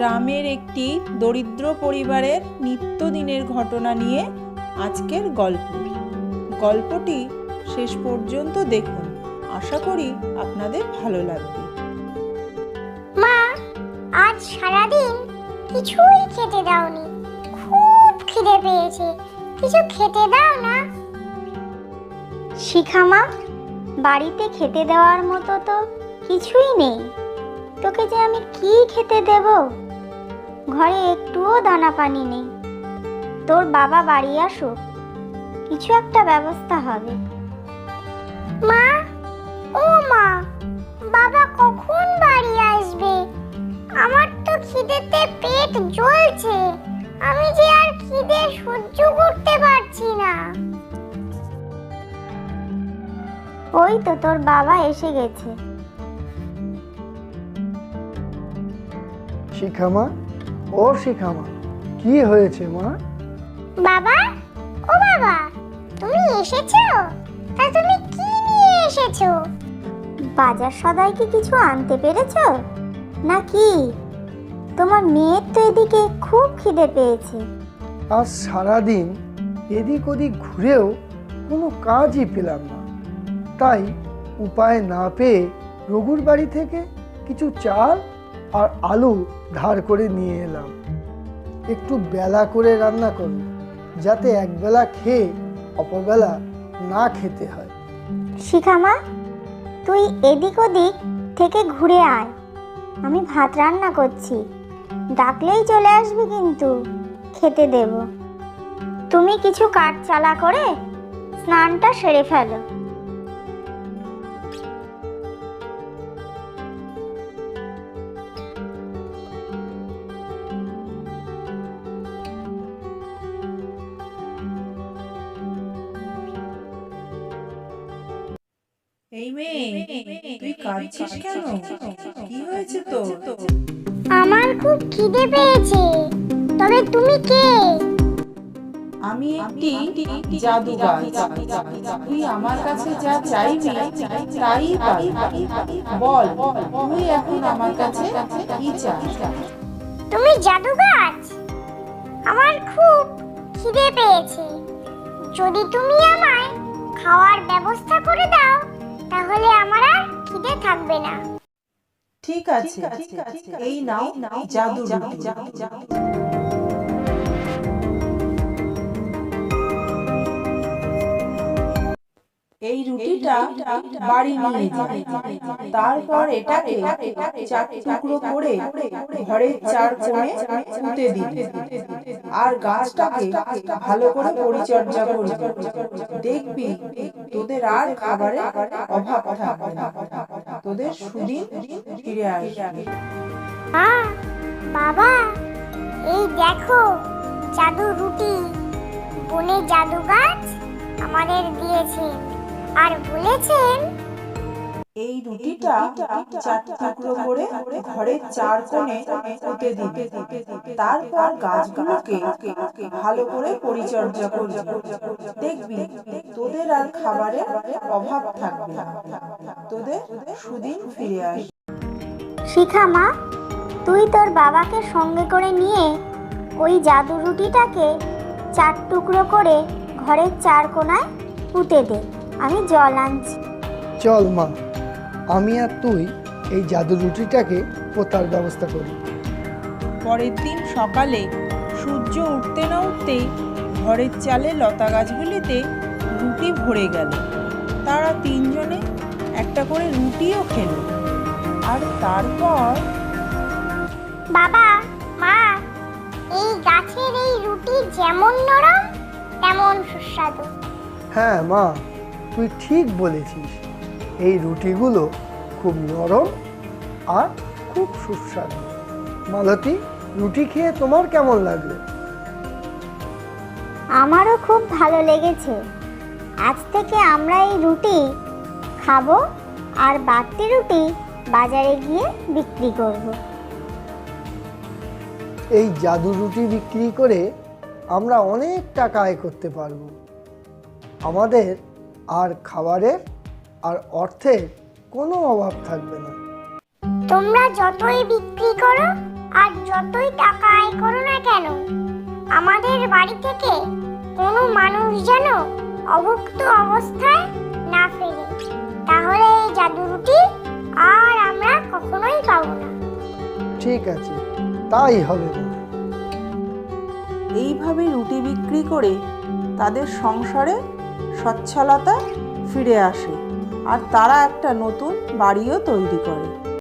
গ্রামের একটি দরিদ্র পরিবারের নিত্যদিনের ঘটনা নিয়ে আজকের গল্প। গল্পটি শেষ পর্যন্ত দেখুন। আশা করি আপনাদের ভালো লাগবে। মা, আজ সারাদিন কিছুই খেতে দাওনি। খুব খিদে পেয়েছে। কিছু খেতে দাও না। শিখা মা, বাড়িতে খেতে দেওয়ার মতো তো কিছুই নেই। তোকে যে আমি কি খেতে দেব? ঘরে একটুও দানা পানি নেই। তোর বাবা বাড়ি আসুক কিছু একটা ব্যবস্থা হবে। মা? ও মা বাবা কখন বাড়ি আসবে? আমার তো খিদেতে পেট জ্বলছে আমি যে আর খিদে সহ্য করতে পারছি না। ওই তো তোর বাবা এসে গেছে। শিখামা ও শিখামা কি হয়েছে মা? বাবা ও বাবা তুমি এসেছ? তা তুমি কি নিয়ে এসেছ? বাজার সদাই কি কিছু আনতে পেরেছ? নাকি তোমার মেয়ের তো এদিকে খুব খিদে পেয়েছে। আজ সারাদিন এদিক ওদিক ঘুরেও কোনো কাজই পেলাম না। তাই উপায় না পেয়ে রঘুর বাড়ি থেকে কিছু চাল আর আলু ধার করে নিয়ে এলাম। একটু বেলা করে রান্না করুন যাতে একবেলা খেয়ে অপরবেলা না খেতে হয়। শিখামা তুই এদিক ওদিক থেকে ঘুরে আয়। আমি ভাত রান্না করছি। ডাকলেই চলে আসবি কিন্তু, খেতে দেব। তুমি কিছু কাঠ চালা করে স্নানটা সেরে ফেলো। এই মেয়ে। তুই কাঁদছিস কেন? কি হয়েছে তোর? আমার খুব খিদে পেয়েছে। তবে তুমি কে? আমি একটি জাদু গাছ তুই আমার কাছে যা চাইবি তাই পাবি। বল তুই এখন আমার কাছে কি চাই তুমি জাদু গাছ আমার খুব খিদে পেয়েছে। যদি তুমি আমায় খাওয়ার ব্যবস্থা করে দাও তাহলে আমার আর খিদে থাকবে না। ঠিক আছে এই নাও জাদু রুটি। এই রুটিটা বাড়ি নিয়ে যাবে তারপর এটাকে চার টুকরো করে ঘরের চার কোণে পুঁতে দিবে আর গাছটাকে ভালো করে পরিচর্যা করবে। দেখবি তোদের আর খাবারের অভাব থাকবে না। তোদের সুদিন ফিরে আসবে। মা বাবা এই দেখো জাদু রুটি। বনে জাদু গাছ আমাদের দিয়েছেন আর বলেছেন এই রুটিটা চার টুকরো করে ঘরের চার কোণে পুঁতে দিবে। তারপর গাছগুলোকে ভালো করে পরিচর্যা করবে। দেখবি তোদের আর খাবারের অভাব থাকবে তোদের সুদিন ফিরে আসবে। শিখা মা তুই তোর বাবাকে সঙ্গে করে নিয়ে ওই জাদু রুটিটাকে চার টুকরো করে ঘরের চার কোণায় পুঁতে দে। আমি জল আনছি। চল মা আমি আর তুই এই জাদু রুটিটাকে পোতার ব্যবস্থা করি। পরের দিন সকালে সূর্য উঠতে না উঠতেই ঘরের চালে লতা গাছগুলিতে রুটি ভরে গেল। তারা তিনজনে একটা করে রুটিও খেল। আর তারপর বাবা মা এই গাছের এই রুটি যেমন নরম তেমন সুস্বাদু। হ্যাঁ মা। তুই ঠিক বলেছিস এই রুটিগুলো খুব নরম আর খুব সুস্বাদু। মালতী রুটি খেয়ে তোমার কেমন লাগল? আমারও খুব ভালো লেগেছে। আজ থেকে আমরা এই রুটি খাব আর বাড়তি রুটি বাজারে গিয়ে বিক্রি করব। এই জাদু রুটি বিক্রি করে আমরা অনেক টাকা আয় করতে পারব। আমাদের আর খাবারের আর অর্থের কোনো অভাব থাকবে না। তোমরা যতই বিক্রি করো আর যতই টাকা আয় করো না কেন আমাদের বাড়ি থেকে কোনো মানুষ যেন অভুক্ত অবস্থায় না ফেরে। তাহলে এই জাদু রুটি আর আমরা কখনোই পাবো না। ঠিক আছে তাই হবে এইভাবে রুটি বিক্রি করে তাদের সংসারে সচ্ছলতা ফিরে আসে। আর তারা একটা নতুন বাড়িও তৈরি করে।